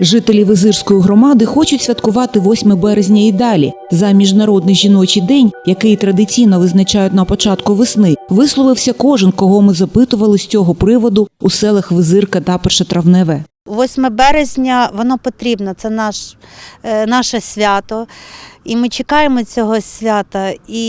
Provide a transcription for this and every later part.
Жителі Визирської громади хочуть святкувати 8 березня і далі. За міжнародний жіночий день, який традиційно визначають на початку весни, висловився кожен, кого ми запитували з цього приводу у селах Визирка та Першотравневе. 8 березня воно потрібно, це наш, е, наше свято. І ми чекаємо цього свята. І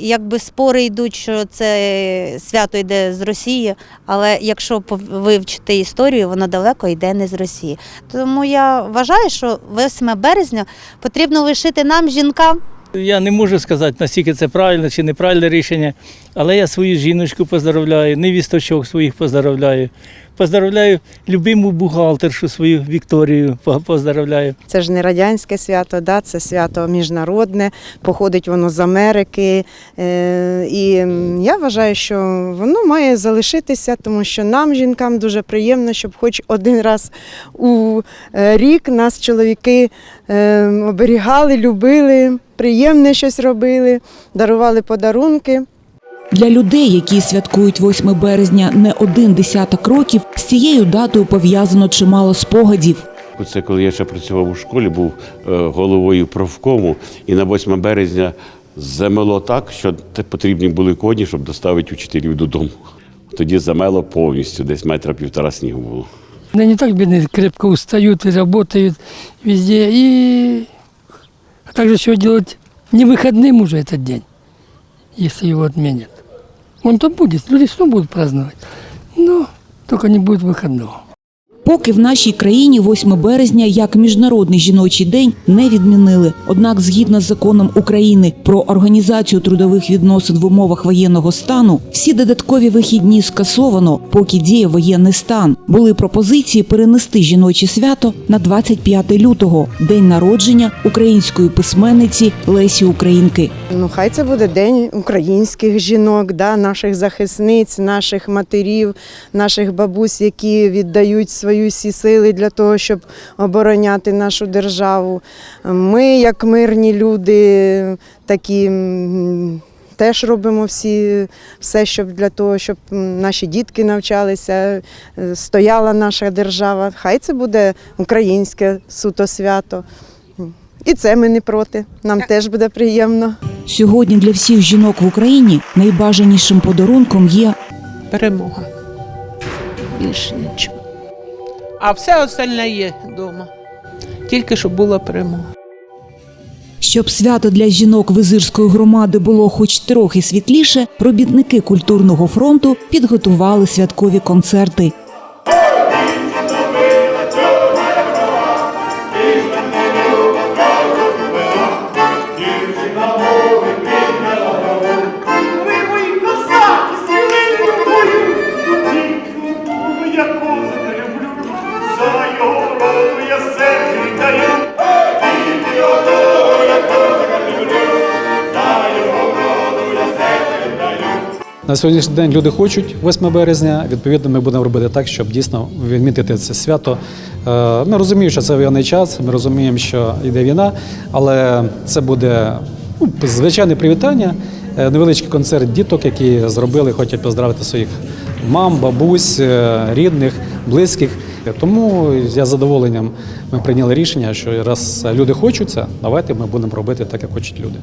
якби спори йдуть, що це свято йде з Росії, але якщо вивчити історію, воно далеко йде не з Росії. Тому я вважаю, що 8 березня потрібно лишити нам, жінкам, Я не можу сказати, наскільки це правильне чи неправильне рішення, але я свою жіночку поздравляю, невісточок своїх поздравляю. Поздравляю любиму бухгалтершу свою Вікторію по- поздравляю. Це ж не радянське свято, да? це свято міжнародне, походить воно з Америки. Е, і я вважаю, що воно має залишитися, тому що нам, жінкам, дуже приємно, щоб хоч один раз у е, рік нас чоловіки е, оберігали, любили, приємне щось робили, дарували подарунки. Для людей, які святкують 8 березня не один десяток років, з цією датою пов'язано чимало спогадів. Оце коли я ще працював у школі, був е, головою профкому, і на 8 березня замело так, що потрібні були коні, щоб доставити учителів додому. Тоді замело повністю, десь метра півтора снігу було. Не так бедные, крепко устают и работают везде. И а также что делать не выходным уже этот день, если его отменят. Он то будет, люди все будут праздновать, но только не будет выходного. Поки в нашій країні 8 березня як міжнародний жіночий день не відмінили. Однак, згідно з законом України про організацію трудових відносин в умовах воєнного стану, всі додаткові вихідні скасовано, поки діє воєнний стан. Були пропозиції перенести жіноче свято на 25 лютого, день народження української письменниці Лесі Українки. Ну, хай це буде день українських жінок, да, наших захисниць, наших матерів, наших бабусь, які віддають свої всі сили для того, щоб обороняти нашу державу. Ми, як мирні люди, такі. Теж робимо всі все, щоб для того, щоб наші дітки навчалися, е, стояла наша держава. Хай це буде українське суто свято. І це ми не проти. Нам теж буде приємно. Сьогодні для всіх жінок в Україні найбажанішим подарунком є Перемога. Більше нічого. А все остальне є вдома. Тільки щоб була перемога. Щоб свято для жінок Визирської громади було хоч трохи світліше, робітники культурного фронту підготували святкові концерти. На сьогоднішній день люди хочуть 8 березня. Відповідно, ми будемо робити так, щоб дійсно відмітити це свято. Е, Ми розуміємо, що це воєнний час. Ми розуміємо, що йде війна, але це буде ну, звичайне привітання, е, невеличкий концерт діток, які зробили, хочуть поздравити своїх мам, бабусь, е, рідних, близьких. Тому я з задоволенням ми прийняли рішення, що раз люди хочуть давайте ми будемо робити так, як хочуть люди.